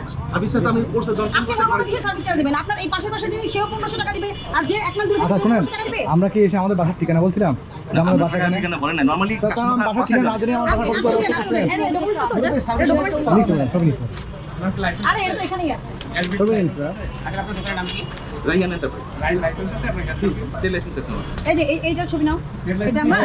Charge service charge আমি করতে দশ আপনি ওর মতো সার্ভিস চার্জ দিবেন। আপনার এই পাশের পাশে যিনি সেও পনেরোশো টাকা দিবে আর যে এক লাখ দূরে আচ্ছা শুনেন আমরা কি এসে আমাদের বাসার ঠিকানা বলছিলাম? আমাদের বাসার ঠিকানা ঠিকানা বলেন না নরমালি তা তো আমার বাসার ঠিকানা না জেনে আমার বাসা করতে আপনি আরে, documents তো ওটা? এটা documents তো? নিচে বলেন, সবই নিচে আরে এটা তো এখানেই আছে। সবই নিচে রাইয়ান এন্টারপ্রাইজ টেল লাইসেন্স এই যে এই- ছবি নাও। এটা আমরা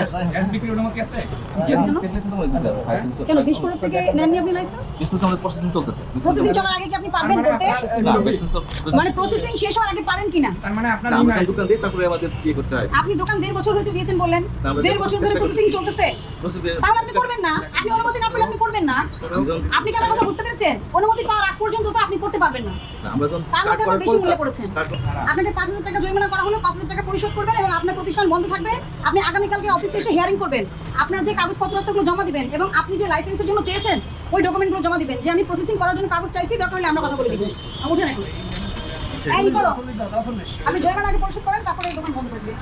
কেন বিশপুর থেকে নেননি আপনি লাইসেন্স বিসমিল আমাদের প্রসেসিং চলতেছে। প্রসেসিং চলার আগে কি আপনি পারবেন করতে না বিসমিল তো মানে প্রসেসিং শেষ হওয়ার আগে পারেন কিনা? তার মানে আপনার আমরা দোকান দিয়ে তারপরে আমাদের ইয়ে করতে হয়। আপনি দোকান দেড় বছর হয়েছে দিয়েছেন বললেন। না, দেড় বছর ধরে প্রসেসিং চলতেছে। তাহলে আপনি করবেন না। আপনি অনুমতি না পেলে আপনি করবেন না। আপনি কি আমার কথা বুঝতে পেরেছেন? অনুমতি পাওয়ার আগ পর্যন্ত তো আপনি করতে পারবেন না। না, আমরা যখন তার মধ্যে বেশি মূল্য করেছেন আপনাকে পাঁচ হাজার টাকা জরিমানা করা হলো পাঁচ হাজার টাকা পরিশোধ করবেন এবং আপনার প্রতিষ্ঠান বন্ধ থাকবে। আপনি আগামীকালকে অফিসে এসে হিয়ারিং করবেন। আপনার যে কাগজপত্র আছে ওগুলো জমা দিবেন এবং আপনি যে লাইসেন্সের জন্য চেয়েছেন ওই ডকুমেন্টগুলো জমা দিবেন। যে আমি প্রসেসিং করার জন্য কাগজ চাইছি দরকার হলে আমরা কথা বলে দিব। উঠে নেন এই করো আপনি জরিমানা আগে পরিশোধ করেন তারপরে এই দোকান বন্ধ করে দিবেন।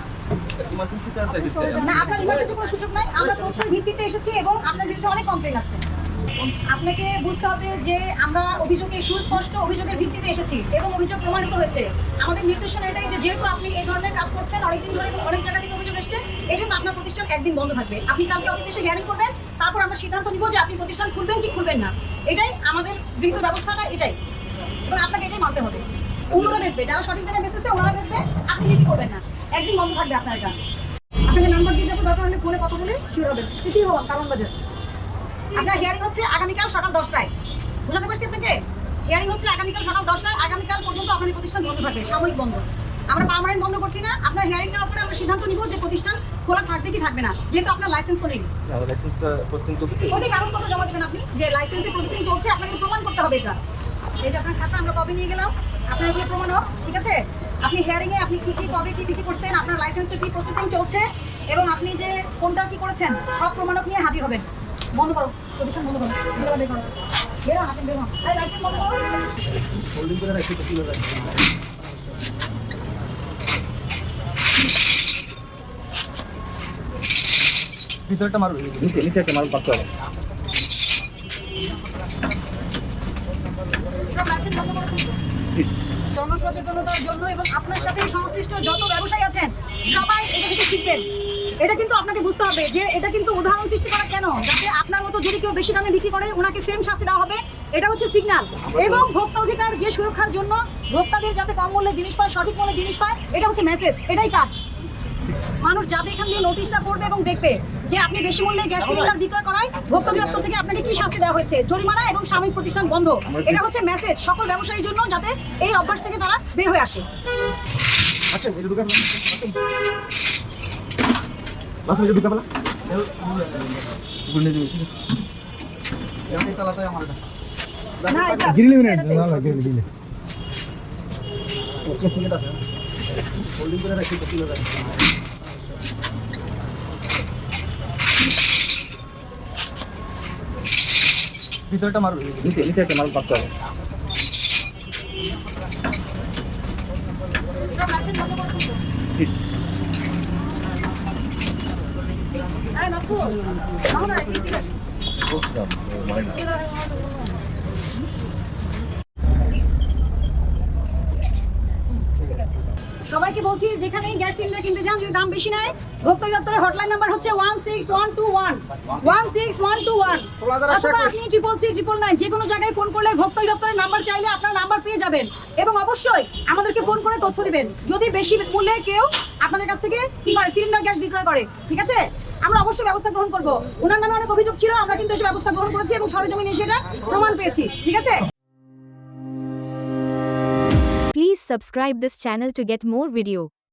না আপনার ইমার্জেন্সি কোনো সুযোগ নাই আমরা তথ্যের ভিত্তিতে এসেছি এবং আপনার বিরুদ্ধে অনেক কমপ্লেন আছে। আপনাকে বুঝতে হবে যে আমরা অভিযোগে সুস্পষ্ট অভিযোগের ভিত্তিতে এসেছি এবং অভিযোগ প্রমাণিত হয়েছে। আমাদের নির্দেশনা এটাই যে যেহেতু আপনি এই ধরনের কাজ করছেন অনেকদিন ধরে অনেক জায়গা থেকে অভিযোগ এসছে এই জন্য আপনার প্রতিষ্ঠান একদিন বন্ধ থাকবে। আপনি কালকে অফিসে এসে হিয়ারিং করবেন, তারপর আমরা সিদ্ধান্ত নিব যে আপনি প্রতিষ্ঠান খুলবেন কি খুলবেন না। এটাই আমাদের গৃহীত ব্যবস্থাটা, এটাই। এবং আপনাকে এটাই মানতে হবে। অন্যরা বেচবে, যারা সঠিক দামে বেচতেছে, ওনারা বেচবে, আপনি বিক্রি করবেন না। একদিন বন্ধ থাকবে আপনার এটা আপনাকে নাম্বার দিয়ে যাব দরকার হলে ফোনে কথা বলে শুরু হবেন কিছুই হবেন কারণ বাজার। আপনার হিয়ারিং হচ্ছে আগামীকাল সকাল দশটায়। বুঝাতে পারছি আপনাকে? হিয়ারিং হচ্ছে আগামীকাল সকাল দশটায়, আগামীকাল পর্যন্ত আপনার প্রতিষ্ঠান বন্ধ থাকবে, সাময়িক বন্ধ। আমরা পার্মানেন্ট বন্ধ করছি না। আপনার হিয়ারিং নেওয়ার পরে আমরা সিদ্ধান্ত নিব যে প্রতিষ্ঠান খোলা থাকবে কি থাকবে না। যেহেতু আপনার লাইসেন্সও নেই। ওটি কাগজপত্র জমা দেবেন আপনি যে লাইসেন্সে প্রসেসিং চলছে আপনাকে প্রমাণ করতে হবে এটা। এই যে আপনার খাতা আমরা কপি নিয়ে গেলাম। আপনার এগুলো প্রমাণ হোক ঠিক আছে? আপনি হিয়ারিং এ আপনি কি কি কবে কি বিক্রি করছেন আপনার লাইসেন্সে কি প্রসেসিং চলছে এবং আপনি যে কোনটা কি করেছেন সব প্রমাণক নিয়ে হাজির হবেন। বন্ধ করো প্রতিষ্ঠান বন্ধ করো। এগুলো বের করো বের হন আপনি বের হন এই লাইসেন্স বন্ধ করো। ভিতরটা মারো নিচে নিচে একটা মারো পাঁচটা হবে। সব লাইসেন্স বন্ধ করো জনসচেতনতার জন্য এবং আপনার সাথে সংশ্লিষ্ট যত ব্যবসায়ী আছেন সবাই এটা থেকে শিখবেন। এটা কিন্তু আপনাকে বুঝতে হবে যে এটা কিন্তু উদাহরণ সৃষ্টি করা কেন? যাতে আপনার মতো যদি কেউ বেশি দামে বিক্রি করে ওনাকে সেম শাস্তি দেওয়া হবে এটা হচ্ছে সিগন্যাল এবং ভোক্তা অধিকার যে সুরক্ষার জন্য ভোক্তাদের যাতে কম মূল্যে জিনিস পায় সঠিক মূল্যে জিনিস পায় এটা হচ্ছে মেসেজ এটাই কাজ। মানুষ যাবে এখান দিয়ে নোটিশটা পড়বে এবং দেখবে। যে আপনি বেশি মূল্যে গ্যাস সিলিন্ডার বিক্রয় করায় ভোক্তা দপ্তর থেকে আপনাকে কি শাস্তি দেওয়া হয়েছে? জরিমানা এবং সাময়িক প্রতিষ্ঠান বন্ধ। এটা হচ্ছে মেসেজ সকল ব্যবসায়ীর জন্য যাতে এই অভ্যাস থেকে তারা বের হয়ে আসে। আচ্ছা দোকান দোকান না গিরিলি মিনিট এটাতে। না গিরিলি গিরিলি ভিতরটা মারো নিচে নিচে একটা মারো পাঁচটা হবে। এই বাপু, না, এদিকে আসো। সবাইকে বলছি যেখানে গ্যাস সিলিন্ডার কিনতে যান যদি দাম বেশি নেয় ভোক্তা দপ্তরের হটলাইন নাম্বার হচ্ছে one six one two one one six one two one অথবা আপনি ট্রিপল থ্রি ট্রিপল নাইন যে কোনো জায়গায় ফোন করলে ভোক্তা দপ্তরের নাম্বার চাইলে আপনার নাম্বার পেয়ে যাবেন। এবং অবশ্যই আমাদেরকে ফোন করে তথ্য দিবেন। যদি বেশি মূল্যে কেউ আপনাদের কাছ থেকে সিলিন্ডার গ্যাস বিক্রয় করে ঠিক আছে? আমরা অবশ্যই ব্যবস্থা গ্রহণ করব। ওনার নামে অনেক অভিযোগ ছিল আমরা কিন্তু এসে ব্যবস্থা গ্রহণ করেছি এবং সরজমিনে এসে প্রমাণ পেয়েছি ঠিক আছে? Please subscribe this channel to get more video.